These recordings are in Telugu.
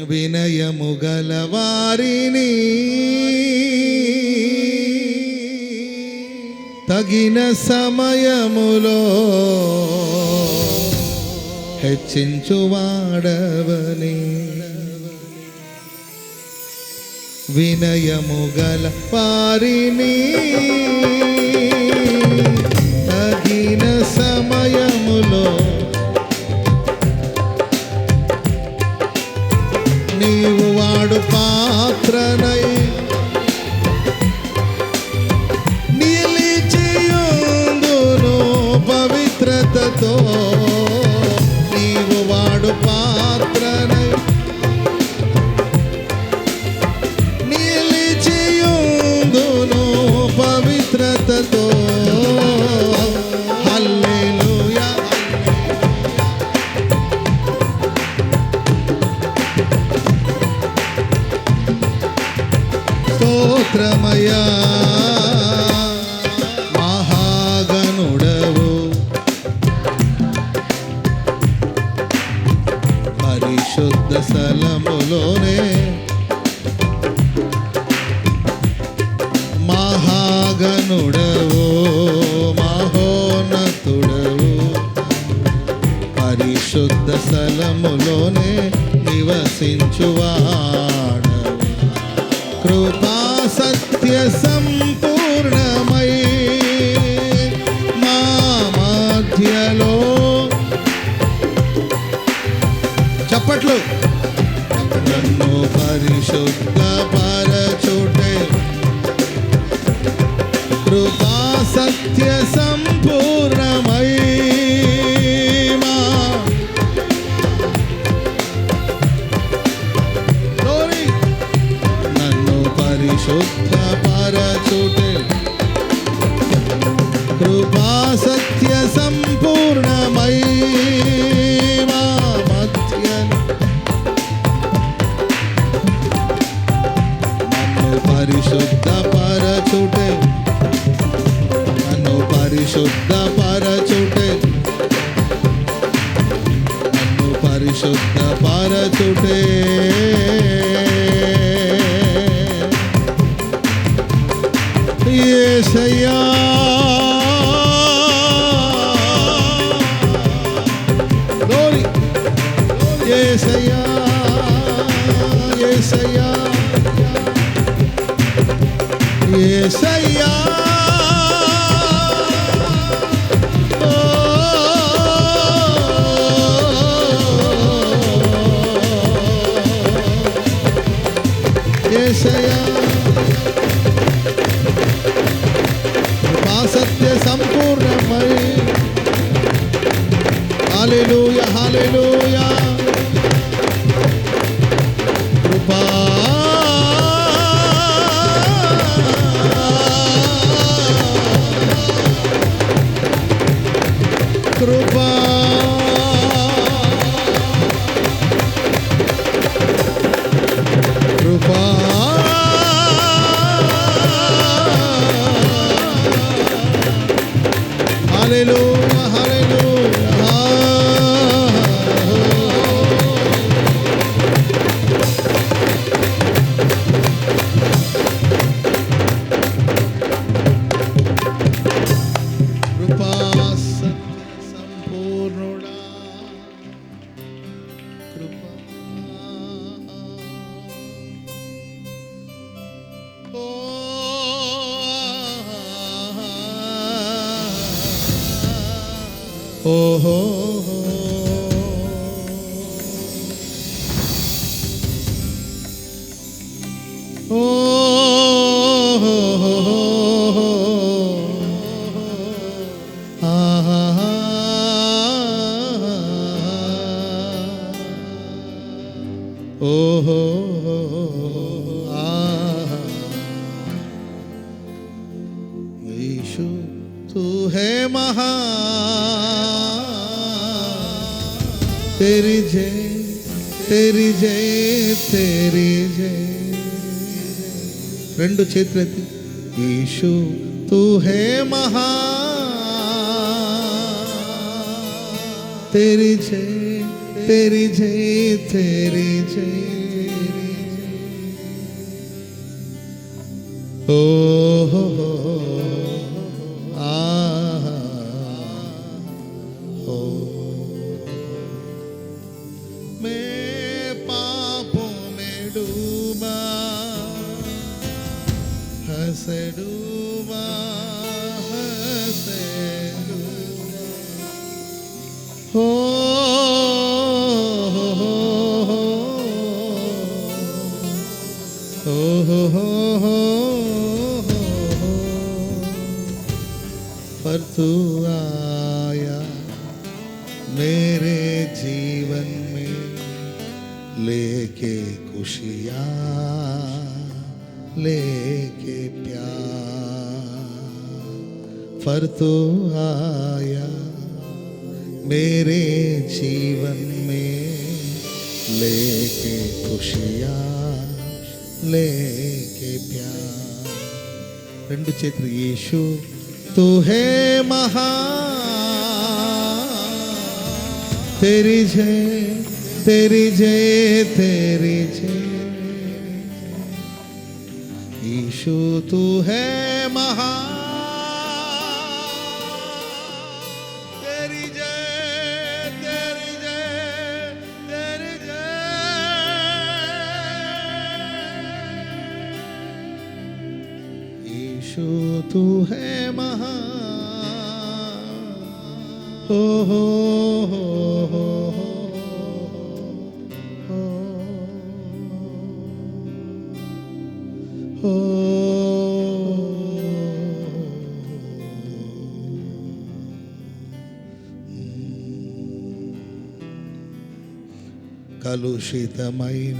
వినయము గల తగిన సమయములో హెచ్చించువాడవని వినయము గల వారిని స్తోత్రమయా మహాగనుడవు పరిశుద్ధ స్థలములోనే. మహాగనుడవు మహోన్నతుడవు. పరిశుద్ధ స్థలములోనే నివసించువా యేసయ్యా. Glory. యేసయ్యా యేసయ్యా. యేసయ్యా. hallelujah. হো तू है महा तेरी जय तेरी जय तेरी जय రెండు చేతులెత్తి ईशु तू है महा तेरी जय तेरी जय तेरी जय ओ हो हो हसडूमा हसडूमा हो हो मेरे जीवन में लेके खुशियाँ लेके पर तू आया मेरे जीवन में लेके खुशियाँ लेके प्यार రెండు చేతులు యేసు तू है महा तेरी जय तेरी जय तेरी जय ईशु तू है महा जय ईशु तू है महा हो हो हो हो हो हो కలుషితమైన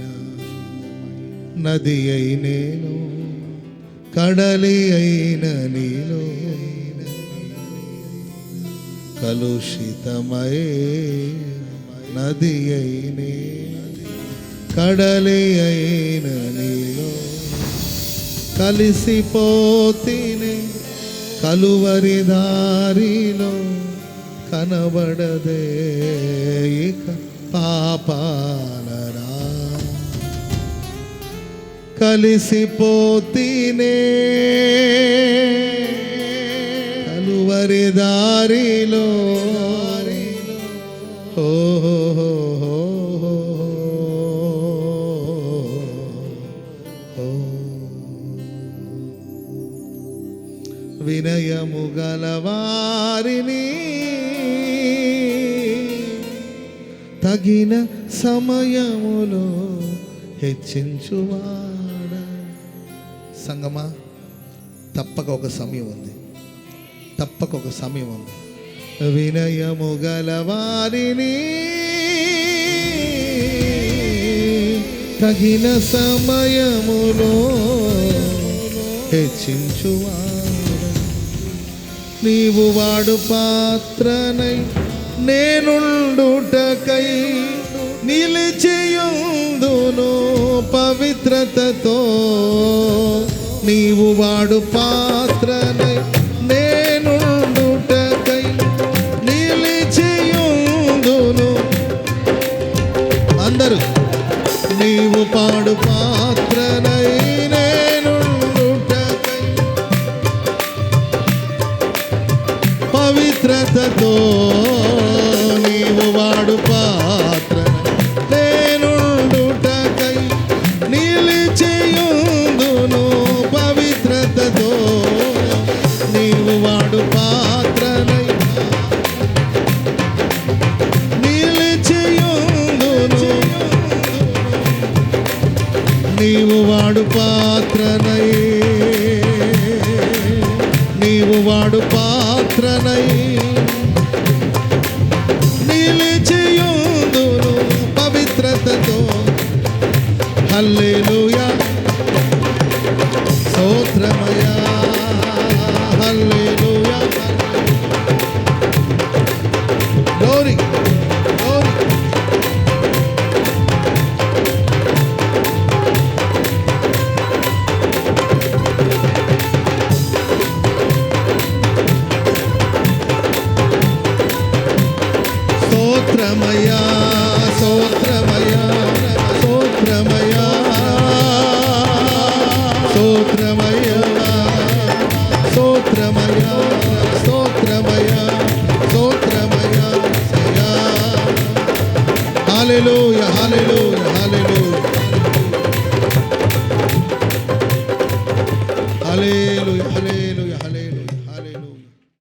నది అయి నేను కడలి అయిన నీలో కలుషితమై నది అయినే. కడలి అయిన నీలో కలిసిపోతిని కలువరి దారిలో కనబడదే ఇక పాపాలరా అలసిపోతీనే కలువరి దారిలో. వినయము గలవారిని తగిన సమయములో హెచ్చించువా? సంగమా తప్పక ఒక సమయం ఉంది. తప్పక ఒక సమయం ఉంది. వినయము గలవారిని తగిన సమయములో హెచ్చించువాడ. నీవు వాడు పాత్రనై నేనుండుటకై నిలిచియుందును పవిత్రతతో నీవు వాడు పాత్రనై నేనుండుటకై నిలిచియుందును. అందరూ నీవు పాడు పాత్రనై నేనుండుటకై పవిత్రతతో నీవు వాడు పవిత్రతతో నీవు వాడు పాత్రనై నిలిచియుందును. నీవు వాడు పాత్రనై నీవు వాడు పాత్రనై Добре.